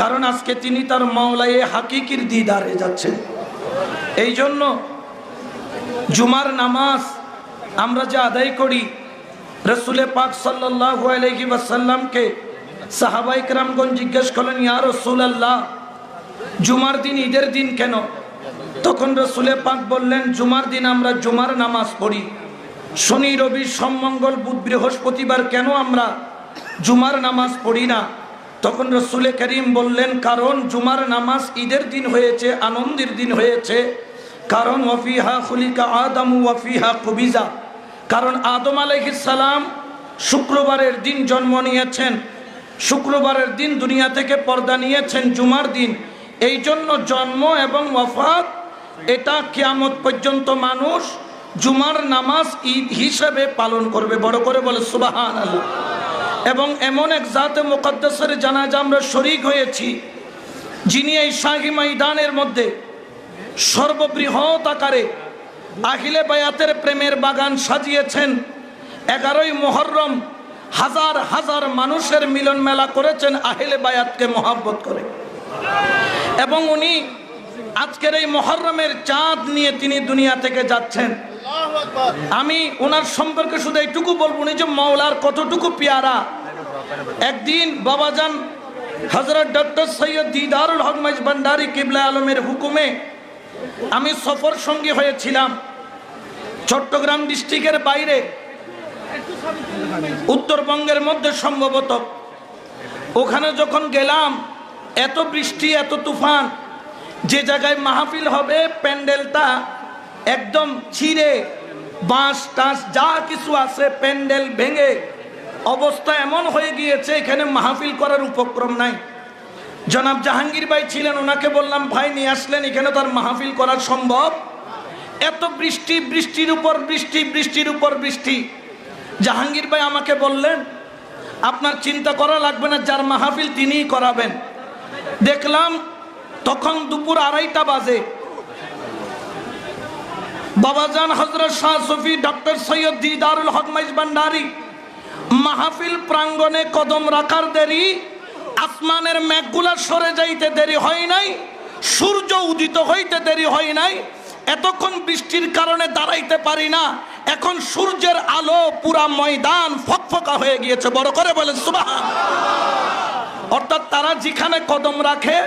কারণ আজকে তিনি তার মাওলায়ে হাকিকির দিদারে যাচ্ছেন। এই জন্য জুমার নামাজ আমরা যে আদায় করি রসুলে পাক সাল্লাহ আলহি ওয়াসাল্লামকে সাহাবাই রামগঞ্জ জিজ্ঞেস করলেন, ইয়া রসুল আল্লাহ জুমার দিন ঈদের দিন কেন? তখন রসুলে পাক বললেন, জুমার দিন আমরা জুমার নামাজ পড়ি। শনি, রবি সোমমঙ্গল বুধ, বৃহস্পতিবার কেন আমরা জুমার নামাজ পড়ি না? তখন রসুলে করিম বললেন, কারণ জুমার নামাজ ঈদের দিন হয়েছে, আনন্দের দিন হয়েছে। কারণ ওয়াফিহা খুলিকা আদম ওয়াফিহা কবিজা। কারণ আদম সালাম শুক্রবারের দিন জন্ম নিয়েছেন। শুক্রবারের দিন দুনিয়া থেকে পর্দা নিয়েছেন জুমার দিন। এই জন্য জন্ম এবং ওয়াফাত, এটা কিয়ামত পর্যন্ত মানুষ জুমার নামাজ ঈদ হিসেবে পালন করবে। বড় করে বলে সুবাহান আল্লাহ এবং এমন এক জাতে মোকাদ্দাসের জানাজা আমরা শরিক হয়েছি, যিনি এই শাহী ময়দানের মধ্যে সর্ববৃহৎ আকারে আহিলে বায়াতের প্রেমের বাগান সাজিয়েছেন। এগারোই মোহরম হাজার হাজার মানুষের মিলন মেলা করেছেন আহিলে বায়াতকে মহাব্বত করে। এবং উনি আজকের এই মহরমের চাঁদ নিয়ে তিনি দুনিয়া থেকে যাচ্ছেন। আমি ওনার সম্পর্কে শুধু এইটুকু বলব উনি যে মৌলার কতটুকু পেয়ারা। একদিন বাবাজান হজরত ডক্টর সৈয়দ দিদারুল হক মাইজ ভান্ডারি কিবলা আলমের হুকুমে আমি সফর সঙ্গী হয়েছিলাম চট্টগ্রাম ডিস্ট্রিক্টের বাইরে। উত্তরবঙ্গের মধ্যে সম্ভবত। ওখানে যখন গেলাম এত বৃষ্টি এত তুফান যে জায়গায় মাহফিল হবে, প্যান্ডেলটা একদম ছিঁড়ে, বাঁশ টাঁশ, যা কিছু আছে প্যান্ডেল ভেঙে, অবস্থা এমন হয়ে গিয়েছে, এখানে মাহফিল করার উপক্রম নাই। জনাব জাহাঙ্গীর ভাই ছিলেন, ওনাকে বললাম, ভাই, নিয়ে আসলেন, এখানে তার মাহফিল করা সম্ভব? এত বৃষ্টি, বৃষ্টির উপর বৃষ্টি, বৃষ্টির উপর বৃষ্টি। জাহাঙ্গীর ভাই আমাকে বললেন, আপনার চিন্তা করা লাগবে না, যার মাহফিল তিনিই করাবেন। দেখলাম তখন দুপুর আড়াইটা বাজে। বাবাজান হজরত শাহ সফি ডক্টর সৈয়দ দিদারুল হক মাইজ ভান্ডারি, মাহফিল প্রাঙ্গণে কদম রাখার দেরি, আসমানের মেঘগুলা সরে যাইতে দেরি হয় নাই, সূর্য উদিত হইতে দেরি হয় নাই, এতক্ষণ বৃষ্টির কারণে দাঁড়াইতে পারি না, এখন সূর্যের আলো পুরা ময়দান ফকফকা হয়ে গিয়েছে, বড় করে বলেন সুবাহ অর্থাৎ তারা যেখানে কদম রাখে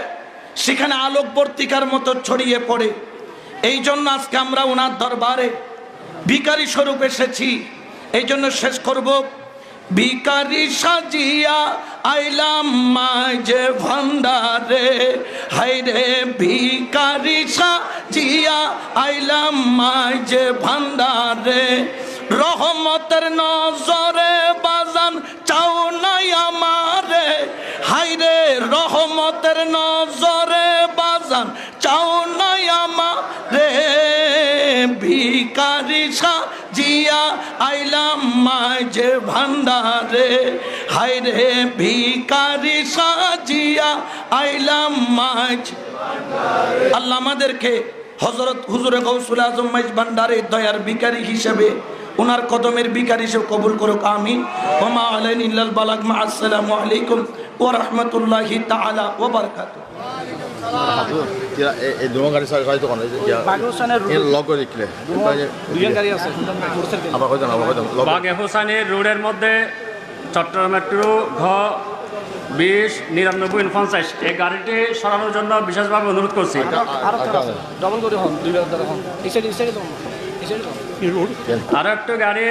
সেখানে আলোকবর্তিকার মতো ছড়িয়ে পড়ে। এই জন্য আজকে আমরা ওনার দরবারে ভিকারি স্বরূপ এসেছি। এই জন্য শেষ করব। ভিকারি সাজিয়া আইলাম মাঝে ভান্ডারে। হাইরে ভিকারি সাজিয়া আইলাম মাঝে ভান্ডারে। রহমতের নজরে বাজান, চাও নাই আমারে। হাইরে রহমতের নজরে বাজান, চাও নাই আমারে। ভিকারি সাজিয়া আইলাম মাঝে ভান্ডারে। হাইরে ভিকারি সাজিয়া আইলাম মাঝ আল্লাহ আমাদেরকে হজরত হুজুরে গৌসুল আজম মাইজ ভান্ডারে দয়ার ভিকারি হিসেবে ওনার কদমের ভিকারি হিসেবে কবুল করুক আমিন ওমা আলাইন ইল্লাল বালাগ মা আসসালামু আলাইকুম ওয়া রাহমাতুল্লাহি তাআলা ওয়া বারাকাতুহু রোডের মধ্যে চট্টগ্রাম মেট্রো ঘ বিশ নিরানব্বই পঞ্চাশ এই গাড়িটি সরানোর জন্য বিশেষভাবে অনুরোধ করছি আরও একটু গাড়ি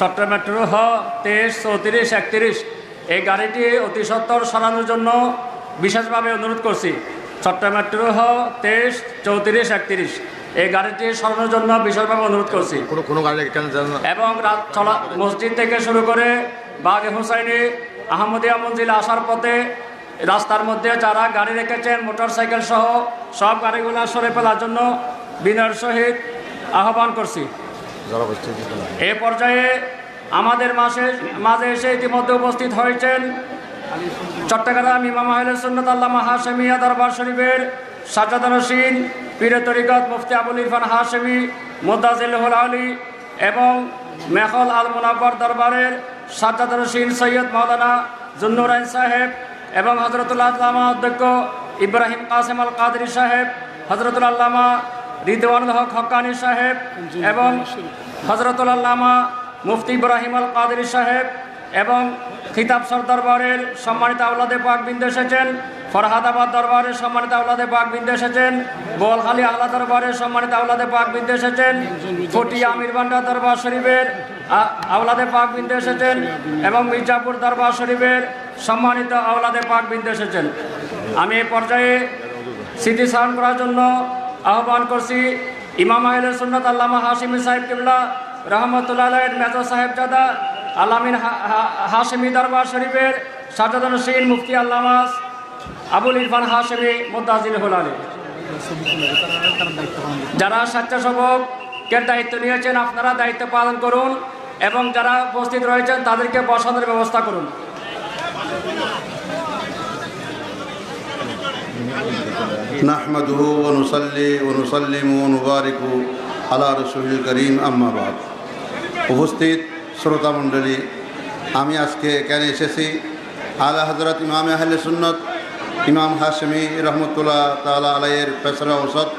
চট্টগ্রাম মেট্রো হ তেইশ চৌত্রিশ একত্রিশ। এই গাড়িটি অতি সত্তর সরানোর জন্য বিশেষভাবে অনুরোধ করছি। চট্টগ্রাম মেট্রো হ তেইশ চৌত্রিশ একত্রিশ। এই গাড়িটি সরানোর জন্য বিশেষভাবে অনুরোধ করছি। এবং রাত চলা মসজিদ থেকে শুরু করে বাগে হুসাইনি আহমদিয়া মঞ্জিল আসার পথে রাস্তার মধ্যে যারা গাড়ি রেখেছেন মোটর সাইকেল সহ সব গাড়িগুলো সরে ফেলার জন্য বিনয়ের সহিত আহ্বান করছি। এ পর্যায়ে আমাদের মাসে, মাঝে এসে ইতিমধ্যে উপস্থিত হয়েছেন চট্টগ্রাম ইমাম আহলে সুন্নত আল্লামা হাশেমিয়া দরবার শরীফের সাজাদ রসিন পীরে তরিকত মুফতি আবুল ইরফান হাশেমি মুদাজিল হুল আলী এবং মেহল আল মুনাব্বর দরবারের সাজাদ রসিন সৈয়দ মৌলানা জুন্নুরাইন সাহেব এবং হজরতুল্লাহ আল্লামা অধ্যক্ষ ইব্রাহিম কাসেম আল কাদরি সাহেব হজরতুল আল্লামা রিদওয়ানুল হক হকানি সাহেব এবং হজরতুল আল্লামা মুফতি ইব্রাহিম আল কাদরি সাহেব এবং খিতাব দরবারের সম্মানিত আউলাদে পাক বিন্দু এসেছেন ফরহাদাবাদ দরবারের সম্মানিত আউলাদে পাক বিন্দু এসেছেন বোয়ালখালী আহলা দরবারের সম্মানিত আউলাদে পাক বিন্দু এসেছেন ফটি আমির বান্ডা দরবার শরীফের আ- আউলাদে পাক বিন্দু এসেছেন এবং মির্জাপুর দরবার শরীফের সম্মানিত আউলাদে পাক বিন্দু এসেছেন। আমি এই পর্যায়ে স্মৃতি স্মরণ করার জন্য আহ্বান করছি ইমাম আহলে সুন্নত আল্লামা হাসিমি সাহেব কিবলা, রহমতুল্লাহ মেজর সাহেবজাদা, আলামিন হাশেমি দরবার শরীফের সাজাদান সিন মুফতি আল্লামাস আবুল ইরফান হাশেমি মুদাজিল হোলালি যারা স্বেচ্ছাসেবকের দায়িত্ব নিয়েছেন আপনারা দায়িত্ব পালন করুন এবং যারা উপস্থিত রয়েছেন তাদেরকে বসানোর ব্যবস্থা করুন। نحمده ونصلي ونسلم ونبارك على رسول করিম আম্মা বাদ উপস্থিত শ্রোতা মণ্ডলী আমি আজকে এখানে এসেছি আলা হজরত ইমাম আহলে সুন্নত ইমাম হাশমি রহমতুল্লাহ তালা আলাইয়ের ফেসরা ওসদ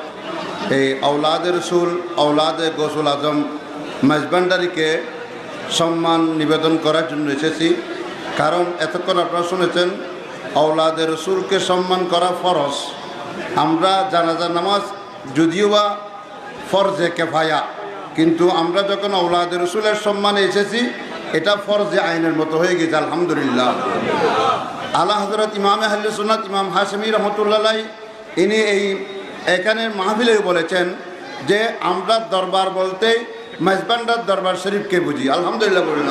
এই আউলাদ রসুল আউলাদ গসুল আজম মেজবান্ডারিকে সম্মান নিবেদন করার জন্য এসেছি কারণ এতক্ষণ আপনারা শুনেছেন আউলাদের রসুলকে সম্মান করা ফরজ। আমরা জানাজার নামাজ যদিও বা ফরজে কেফায়া, কিন্তু আমরা যখন আউলাদের রসুলের সম্মানে এসেছি, এটা ফরজে আইনের মতো হয়ে গেছে, আলহামদুলিল্লাহ। আল্লাহ হজরত ইমাম আহলে ইমাম হাসমি রহমতুল্লাহ ইনি এই, এখানে মাহফিলে বলেছেন যে আমরা দরবার বলতে মেজবান্ডার দরবার শরীফকে বুঝি, আলহামদুলিল্লাহ বলি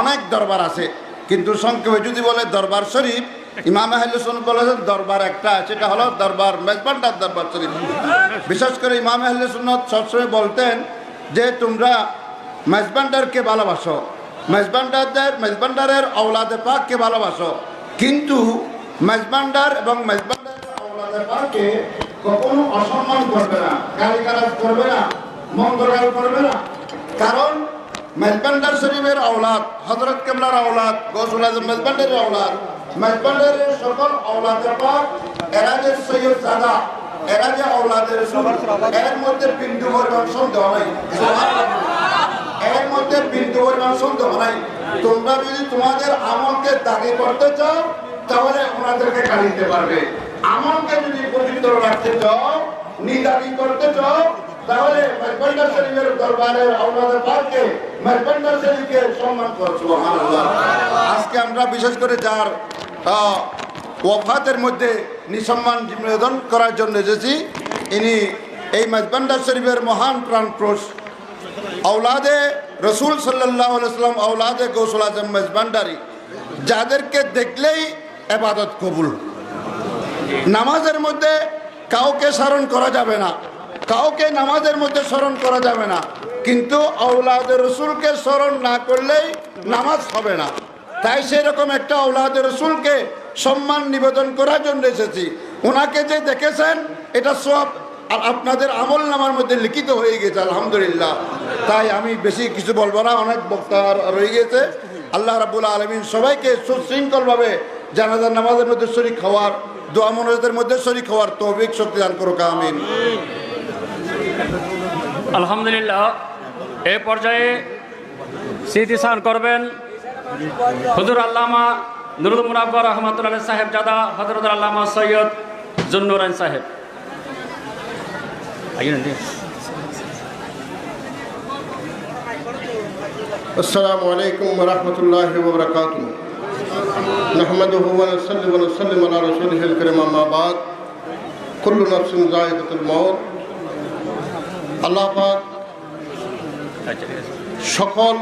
অনেক দরবার আছে, কিন্তু সংক্ষেপে যদি বলে দরবার শরীফ ইমাম আহলে সুন্নাত বলেছেন দরবার একটা, সেটা হলো দরবার মেজবান্ডার দরবার শরীফ। বিশেষ করে ইমাম আহলে সবসময় বলতেন যে তোমরা মেজবান্ডারকে ভালোবাসো মেজবান্ডারদের মেজবান্ডারের ঔলাদে পাককে ভালোবাসো। কিন্তু মেজবান্ডার এবং মেজবান্ডারের ঔলাদে পাককে কখনো অসম্মান করবে না, গালিগালাজ করবে না, মঙ্গলগাল করবে না। কারণ মেজবান্ডার শরীফের আওলাদ হজরত কেবলার আওলাদ গৌসুল আজম মেজবান্ডারের আওলাদ মেজবান্ডারের সকল আওলাদের পাক এরা যে সৈয়দ সাদা এরা যে আওলাদের এর মধ্যে বিন্দু পরিমাণ সন্দেহ নাই। এর মধ্যে বিন্দু পরিমাণ সন্দেহ নাই। তোমরা যদি তোমাদের আমলকে দাবি করতে চাও, তাহলে ওনাদেরকে কাটিতে পারবে। আমলকে যদি পবিত্র রাখতে চাও নিদাবি করতে চাও, তাহলে মেজবান্ডার শরীফের দরবারের আওলাদের পাককে মেজবান্ডার শরীফকে সম্মান করছ আজকে আমরা বিশেষ করে যার আহ, ওয়াফাতের মধ্যে নিসম্মান নিবেদন করার জন্য এসেছি। ইনি এই মেজবান্ডার শরীফের মহান প্রাণ পুরুষ আউলাদে রসুল সাল্লাহ সাল্লাম আউলাদে গৌসুল আজম মেজবান্ডারি যাদেরকে দেখলেই এবাদত কবুল। নামাজের মধ্যে কাউকে স্মরণ করা যাবে না। কাউকে নামাজের মধ্যে স্মরণ করা যাবে না। কিন্তু আউলাদ রসুলকে স্মরণ না করলেই নামাজ হবে না। তাই সেরকম একটা আউলাদ রসুলকে সম্মান নিবেদন করার জন্য এসেছি। ওনাকে যে দেখেছেন, এটা সব আর আপনাদের আমল নামার মধ্যে লিখিত হয়ে গেছে, আলহামদুলিল্লাহ। তাই আমি বেশি কিছু বলব না, অনেক বক্তা রয়ে গেছে। আল্লাহ রাবুল আলমিন সবাইকে সুশৃঙ্খলভাবে জানাজার নামাজের মধ্যে শরিক খাওয়ার দোয়া মনোজের মধ্যে শরিক খাওয়ার তৌফিক শক্তি দান করুক, আমিন। আলহামদুলিল্লাহ, এ পর্যায়ে স্মৃতিস্থান করবেন হুজুর আল্লামা নুরুল মুনাব্বর রহমতুল্লাহ সাহেব জাদা হজরত আল্লামা সৈয়দ জুন্নুরান সাহেব السلام عليكم ورحمة الله وبركاته نحمده ونصلي ونسلم على رسوله الكريم أما بعد كل نفس ذائقة الموت আল্লাহ পাক সকল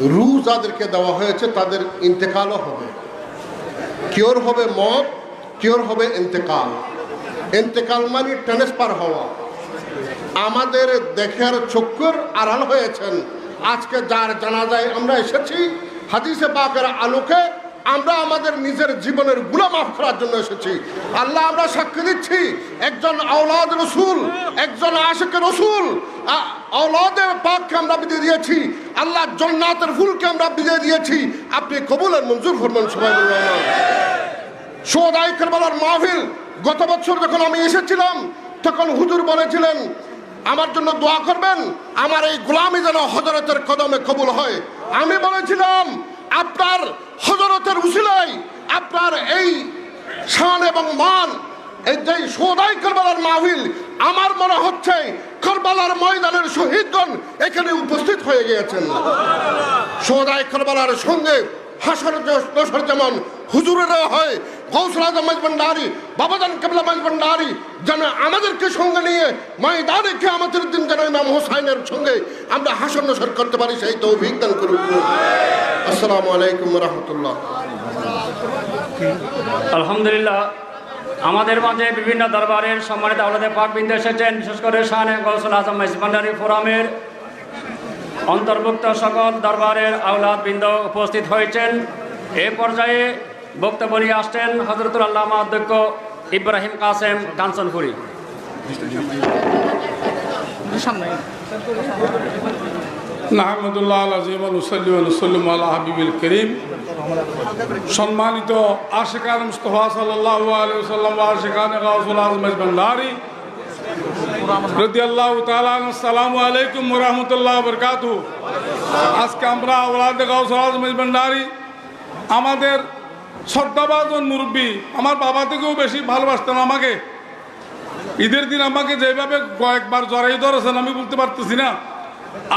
রু যাদেরকে দেওয়া হয়েছে, তাদের ইন্তেকালও হবে। কিওর হবে মত কিওর হবে ইন্তেকাল। ইন্তেকাল মানে ট্রান্সফার হওয়া। আমাদের দেখার চক্ষুর আড়াল হয়েছেন। আজকে যার জানা যায় আমরা এসেছি, হাদিসে পাকের আলোকে আমরা আমাদের নিজের জীবনেরগুলা মাফ করার জন্য এসেছি। আল্লাহ, আমরা সাক্ষী দিচ্ছি, একজন আওলাদ রসুল, একজন আশেখ রসুল আওলাদের পাককে আমরা বিদায় দিয়েছি, আল্লাহ জন্নাতের ফুলকে আমরা বিদায় দিয়েছি। আপনি কবুলের মঞ্জুর ফরমান সবাই সোদাই কারবালার মাহফিল, গত বছর যখন আমি এসেছিলাম, তখন হুজুর বলেছিলেন, আমার জন্য দোয়া করবেন, আমার এই গোলামি যেন হজরতের কদমে কবুল হয়। আমি বলেছিলাম আপনার হজরতের উসিলাই আপনার এই শান এবং মান, এই যে সোদাই কারবালার মাহফিল, আমার মনে হচ্ছে কারবালার ময়দানের শহীদগণ এখানে উপস্থিত হয়ে গিয়েছেন। সোদাই করবালার সঙ্গে হাসর যেমন হুজুরেরা হয় গৌসল আজম মজবন্ডারি বাবাজান কেবলা মজবন্ডারি যেন আমাদেরকে সঙ্গে নিয়ে ময়দানে আমাদের দিন যেন ইমাম হোসাইনের সঙ্গে আমরা হাসর নসর করতে পারি, সেই তৌফিক দান করুন আসসালামু আলাইকুম রহমতুল্লাহ। আলহামদুলিল্লাহ, আমাদের মাঝে বিভিন্ন দরবারের সম্মানিত আলাদা পাকবিন্দু এসেছেন, বিশেষ করে শাহানে গৌসল আজম মেজবান্ডারি ফোরামের অন্তর্ভুক্ত সকল দরবারের আওলাদ বৃন্দ উপস্থিত হয়েছেন। এ পর্যায়ে বক্তব্য আসছেন হজরতুল আল্লামা অধ্যক্ষ ইব্রাহিম কাসেম কাঞ্চনপুরী। আল্লাহ করিম। সম্মানিত ভান্ডারি বরকাত আজকে আমরা আমাদের শ্রদ্ধাবাজন মুরব্বী, আমার বাবা থেকেও বেশি ভালোবাসতেন আমাকে। ঈদের দিন আমাকে যেভাবে কয়েকবার জড়াই ধরেছেন, আমি বলতে পারতেছি না।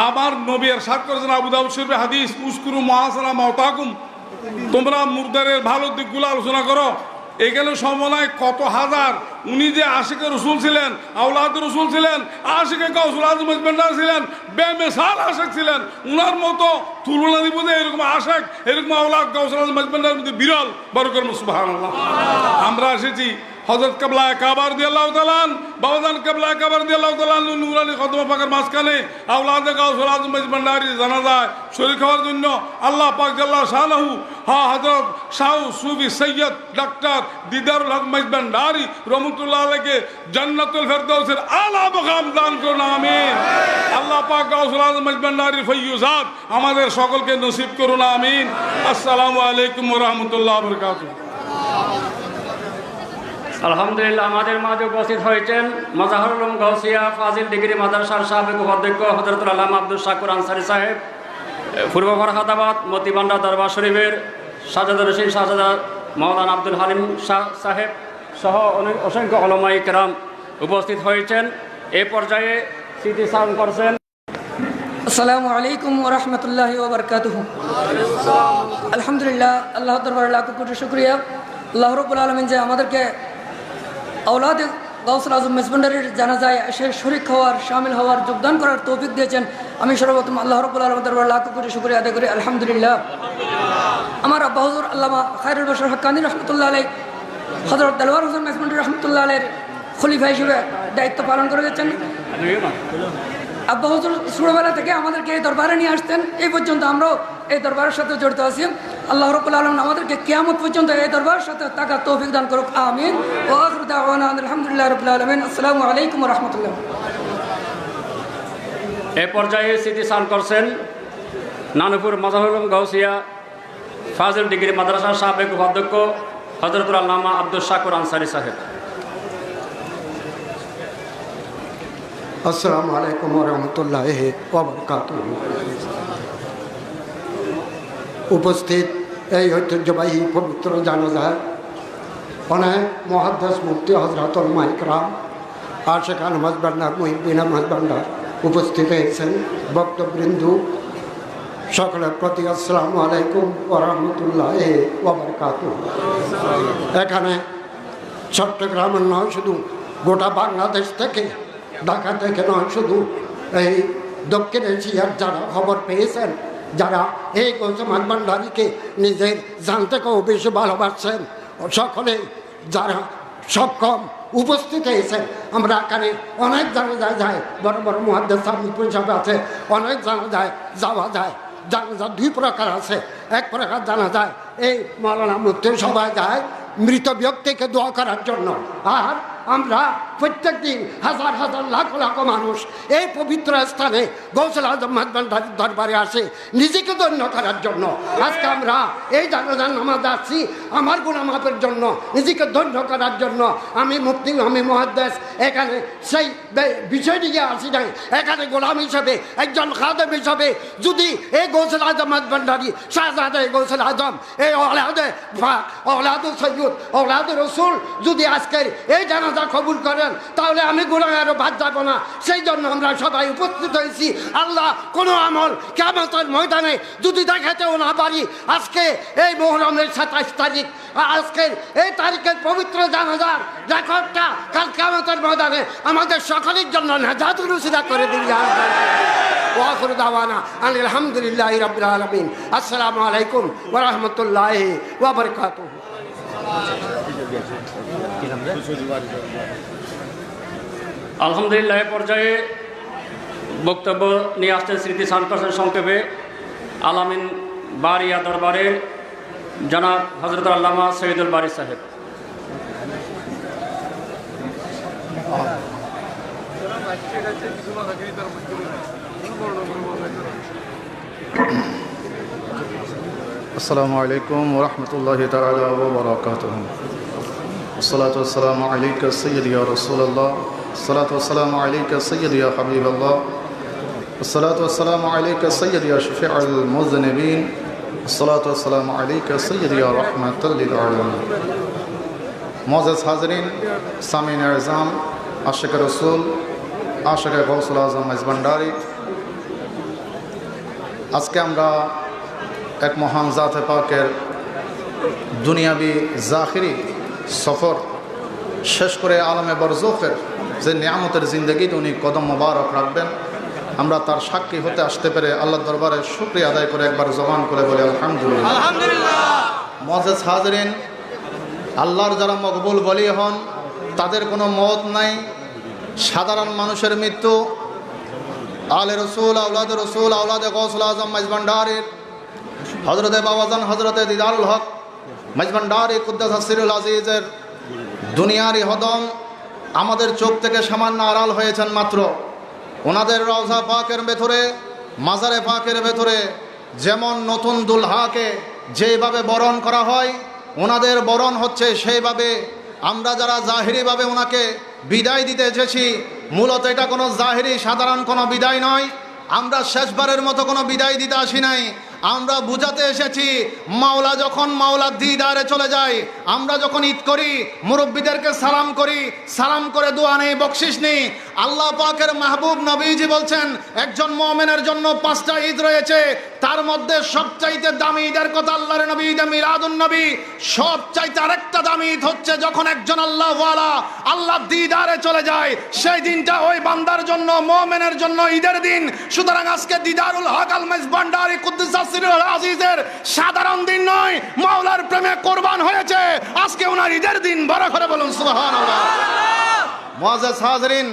আমার নবী আর সাত করেছেন আবু দাউদ শরীফে হাদিস উস্কুরু মহাসালা মাওতাকুম তোমরা মুর্দারের ভালো দিকগুলো আলোচনা করো। এখানে সমলায় কত হাজার। উনি যে আশিকে রসুল ছিলেন আউলাদ রসুল ছিলেন, আশিকে কৌসুল আজম ইসবেন্ডার ছিলেন বেমেসার আশেক ছিলেন, উনার মতো তুলনা দিব যে এরকম আশেক, এরকম আউলাদ কৌসুল আজম ইসবেন্ডার মধ্যে বিরল বরকর সুবাহ আমরা এসেছি হজরত কাবলা কাবার দিয়ে আল্লাহ তালান বাবাজান কাবলা কাবার দিয়ে আল্লাহ তালান নুরানি খতমা পাকের মাঝখানে আউলাদে গাউসুল আজম ভান্ডারি শরীর খাওয়ার জন্য আল্লাহ পাক জাল্লাহ শাহনাহু হা হজরত শাহ সুফি সৈয়দ ডাক্তার দিদারুল হক ভান্ডারি রহমতুল্লাহ আলাইকে জান্নাতুল ফেরদৌসের আলা মকাম দান করুন, আমিন। আল্লাহ পাক গাউসুল আজম ভান্ডারির ফৈয়ুজাত আমাদের সকলকে নসিব করুন, আমিন। আসসালামু আলাইকুম রহমতুল্লাহ বরকাতুহ। আলহামদুলিল্লাহ, আমাদের মাঝে উপস্থিত হয়েছেন মজাহরুল উলুম গৌসিয়া ফাজিল ডিগ্রি মাদ্রাসার সাবেক উপাধ্যক্ষ হজরতুল আল্লাহ আব্দুল শাকুর আনসারি সাহেব, পূর্ব ফরহাদাবাদ, মতিবান্ডা দরবার শরীফের সাজাদুর রশিদ শাহজাদা মৌলানা আব্দুল হালিম শাহ সাহেব সহ অনেক অসংখ্য অলমাই কেরাম উপস্থিত হয়েছেন। এ পর্যায়ে স্মৃতি স্মরণ করছেন। আসসালামু আলাইকুম ওরহমতুল্লাহ ওবরকাতুহ আলহামদুলিল্লাহ আল্লাহ দরবার লাখ কোটি শুক্রিয়া। আল্লাহ রবুল আলমিন যে আমাদেরকে আওলাদ গাউসুল আজম জানা যায় সে শরিক হওয়ার সামিল হওয়ার যোগদান করার তৌফিক দিয়েছেন আমি সর্বপ্রথম আল্লাহ রবুল আলম দরবার লাখ কোটি শুক্রিয়া আদায় করি। আলহামদুলিল্লাহ। আমার আব্বা হজুর আল্লামা খায়রুল বসর হকানি রহমতুল্লাহ আলাই হজরত দেলওয়ার হোসেন মেজবন্ডারি রহমতুল্লাহ আলের খলিফা হিসেবে দায়িত্ব পালন করে যাচ্ছেন। আব্বা হুজুর থেকে আমাদেরকে এই দরবারে নিয়ে আসতেন। এই পর্যন্ত আমরাও এই দরবারের সাথে জড়িত আছি। আল্লাহ রবুল আলম আমাদেরকে কেয়ামত পর্যন্ত এই দরবারের সাথে টাকা তৌফিক দান করুক আমিন। ও আখরু দাওয়ানা আলহামদুলিল্লাহ রবিল আলমিন। আসসালামু আলাইকুম রহমতুল্লাহ। এ পর্যায়ে স্মৃতি স্মরণ করছেন নানুপুর মজাহুল গৌসিয়া ফাজিল ডিগ্রি মাদ্রাসার সাবেক উপাধ্যক্ষ হজরতুল আল্লামা আব্দুল শাকুর আনসারি সাহেব। আসসালামু আলাইকুম রহমতুল্লাহ ওবরকাত উপস্থিত এই ঐতিহ্যবাহী পবিত্র জানাজার অনেক মহাদ্দাস মুক্তি হজরতুল মাইকরাম আশেখ আহমদ বান্ডার মহিবিন আহমদ বান্ডার উপস্থিত হয়েছেন। বক্তবৃন্দু সকলের প্রতি আসসালামু আলাইকুম ওরহমতুল্লাহ ওবরকাত এখানে চট্টগ্রামের নয়, শুধু গোটা বাংলাদেশ থেকে, ঢাকা থেকে নয়, শুধু এই দক্ষিণ এশিয়ার যারা খবর পেয়েছেন যারা এই গৌসমাজ ভান্ডারীকে নিজের জান থেকেও বেশি ভালোবাসছেন সকলে যারা সক্ষম উপস্থিত হয়েছেন, আমরা এখানে অনেক জানা যায় যায় বড় বড় মহাদেশ সাহেব আছে, অনেক জানা যায় যাওয়া যায় জানাজা দুই প্রকার আছে। এক প্রকার জানা যায় এই মৌলানা সবাই যায় মৃত ব্যক্তিকে দোয়া করার জন্য, আর আমরা প্রত্যেক দিন হাজার হাজার লাখ লাখ মানুষ এই পবিত্র স্থানে গৌসল আজম মাদবান্ডার দরবারে আসে, নিজেকে ধন্য করার জন্য। আজকে আমরা এই জানাজার নামাজ আসছি, আমার গুণামাপের জন্য, নিজেকে ধন্য করার জন্য। আমি মুক্তি আমি মহাদ্দেশ এখানে সেই বিষয়টি নিয়ে আসি নাই। এখানে গোলাম হিসাবে, একজন খাদেম হিসাবে, যদি এই গৌসল আজম মাদবান্ডারি শাহজাদে গৌসল আজম, এই অলাদে অলাদ সৈয়দ, অলাদ রসুল যদি আজকের এই জানাজা কবুল করেন, তাহলে আমি গুণাগারও বাদ যাব না। সেই জন্য আমরা সবাই উপস্থিত হয়েছি। আল্লাহ কোনো আমল কেমতের ময়দানে যদি দেখাতেও না পারি, আজকে এই মোহরমের সাতাশ তারিখ, আজকের এই তারিখের পবিত্র জানাজার রেকর্ডটা কাল কেমতের ময়দানে আমাদের সকলের জন্য নাজাতুল রুসিদা করে দিন ওয়াকুর দাওয়ানা আলহামদুলিল্লাহ রবিল আলমিন। আসসালামু আলাইকুম ওরহমতুল্লাহ কি নাম আলহামদুলিল্লাহ পর্যায়ে বক্তব্য নিয়ে আসছেন স্মৃতি সানপার্সন সংক্ষেপে। আলামিন বাড়িয়া দরবারে জানা হজরত আল্লামা সৈয়দুল বারি সাহেব। আসসালামু আলাইকুম রহমতুল্লাহ তালা বরকাত الصلاة والسلام عليك سيدي يا رسول الله الصلاة والسلام عليك سيدي يا حبيب الله الصلاة والسلام عليك سيدي يا شفيع المذنبين الصلاة والسلام عليك سيدي يا رحمة للعالمين معزز حاضرين سامعين اعظام عاشق رسول عاشق غوث العظم মেজবান্ডারি আজকে আমরা এক মহান জাতে পাকের দুনিয়াবি জাহিরি সফর শেষ করে আলমে বরজোফের যে নিয়ামতের জিন্দগিতে উনি কদম মোবারক রাখবেন। আমরা তার সাক্ষী হতে আসতে পেরে আল্লাহ দরবারে শুক্রিয়া আদায় করে একবার জবান করে বলি আলহামদুলিল্লাহ। মজেজ হাজরিন আল্লাহর যারা মকবুল বলি হন তাদের কোনো মত নাই। সাধারণ মানুষের মৃত্যু আলে রসুল আউলাদ রসুল আউলাদ গৌসুল আজম মাইজবান্ডারের হজরতে বাবাজান হজরতে দিদারুল হক মাইজবান্ডারি কুদ্দাস হাসিরুল আজিজের দুনিয়ারি হদম আমাদের চোখ থেকে সামান্য আড়াল হয়েছেন মাত্র। ওনাদের রওজা পাকের ভেতরে, মাজারে পাকের ভেতরে যেমন নতুন দুলহাকে যেভাবে বরণ করা হয়, ওনাদের বরণ হচ্ছে সেইভাবে। আমরা যারা জাহিরিভাবে ওনাকে বিদায় দিতে এসেছি, মূলত এটা কোনো জাহিরি, সাধারণ কোনো বিদায় নয়। আমরা শেষবারের মতো কোনো বিদায় দিতে আসি নাই। আমরা বুঝাতে এসেছি, মাওলা যখন মাওলা দিদারে চলে যায়, আমরা যখন ঈদ করি, মুরব্বীদেরকে সালাম করি, সালাম করে দোয়া নেই, বকশিস নেই, আল্লাহ পাকের মাহবুব নবীজি বলছেন, একজন মোমেনের জন্য পাঁচটা ঈদ রয়েছে, তার মধ্যে সবচাইতে দামি ঈদের কথা আল্লাহর নবী, ঈদে মিলাদুন নবী, সবচাইতে আরেকটা দামি ঈদ হচ্ছে যখন একজন আল্লাহ আল্লাহ দিদারে চলে যায়, সেই দিনটা ওই বান্দার জন্য, মোমেনের জন্য ঈদের দিন, সুতরাং আজকে দিদারুল হক আলমাইজ ভান্ডারি কুদ্দুস আসিরুল আজিজের সাধারণ দিন নয়, মাওলার প্রেমে কোরবান হয়েছে। আজকে ওনার ঈদের দিন। বড় করে বলুন, সুবহানাল্লাহ। মুআজ্জাজ হাজরিন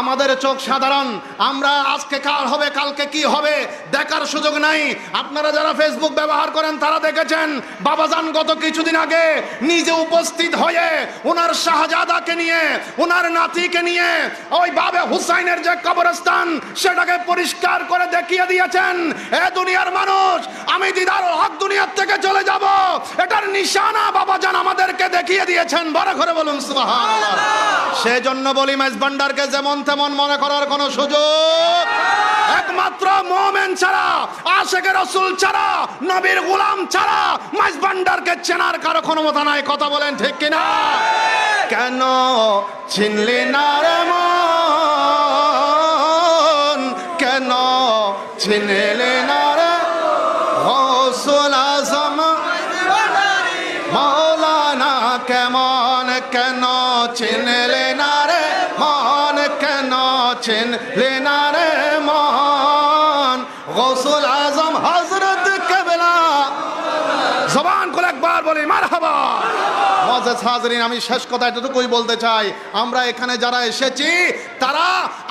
আমাদের চোখ সাধারণ। আমরা আজকে কাল হবে কালকে কি হবে দেখার সুযোগ নাই। আপনারা যারা ফেসবুক ব্যবহার করেন তারা দেখেছেন বাবাজান গত কিছুদিন আগে নিজে উপস্থিত হয়ে ওনার শাহজাদাকে নিয়ে ওনার নাতিকে নিয়ে ওই বাবে হুসাইনের যে কবরস্থান সেটাকে পরিষ্কার করে দেখিয়ে দিয়েছেন এ দুনিয়ার মানুষ আমি দিদার হক দুনিয়ার থেকে চলে যাব। এটার নিশানা বাবাজান আমাদেরকে দেখিয়ে দিয়েছেন। বড় করে বলুন সুবহানাল্লাহ। সেজন্য বলি মেজবান্ডারকে যেমন তেমন মনে করার কোন সুযোগ? একমাত্র মোমেন ছাড়া, আশেখ রসুল ছাড়া, নবীর গোলাম ছাড়া মেজবান্ডারকে চেনার কারও ক্ষমতা নাই। কথা বলেন ঠিক কিনা? কেন চিনলি না রে মন? কেন চিনলে চিনলে মহাজেস হাজরিন, আমি শেষ কথা এতটুকুই বলতে চাই। আমরা এখানে যারা এসেছি, তারা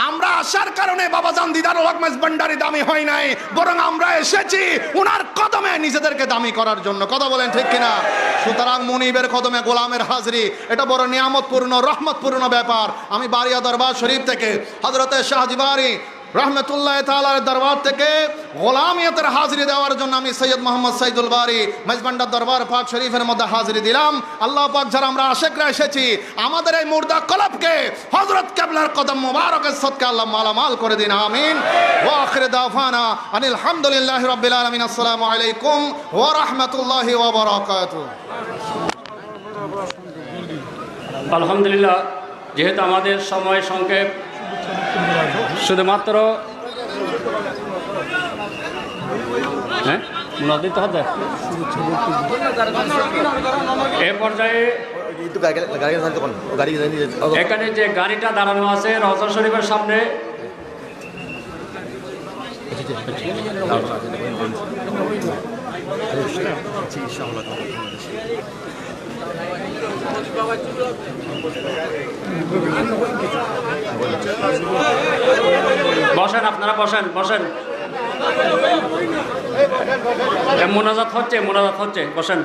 আমরা আসার কারণে বাবাজান দিদার ওয়াকমেস ভান্ডারি দামি হয় নাই, বরং আমরা এসেছি উনার কদমে নিজেদেরকে দামি করার জন্য। কথা বলেন ঠিক কিনা? সুতরাং মনিবের কদমে গোলামের হাজরি, এটা বড় নিয়ামতপূর্ণ, রহমতপূর্ণ ব্যাপার। আমি বারিয়া দরবার শরীফ থেকে হজরতে শাহজিবারি রহমতুল্লাহ তালার দরবার থেকে গোলামিয়তের হাজিরি দেওয়ার জন্য আমি সৈয়দ মোহাম্মদ সাইদুল বারি মেজবান্ডার দরবার পাক শরীফের মধ্যে হাজিরি দিলাম। আল্লাহ পাক যারা আমরা আশেকরা এসেছি, আমাদের এই মুর্দা কলবকে হজরত কেবলার কদম মুবারকের সৎকে আল্লাহ মালামাল করে দিন, আমিন। ও আখরে দাফানা আনিল হামদুলিল্লাহ রব্বিল আলমিন, আসসালামু আলাইকুম ওয়া রাহমাতুল্লাহি ওয়া বারাকাতুহু। আলহামদুলিল্লাহ, যেহেতু আমাদের সময় সংক্ষেপ শুধুমাত্র হ্যাঁ? এ পর্যায়ে এখানে যে গাড়িটা দাঁড়ানো আছে রহসান শরীফের সামনে। বসেন আপনারা বসেন বসেন। মোনাজাত হচ্ছে মোনাজাত হচ্ছে বসেন।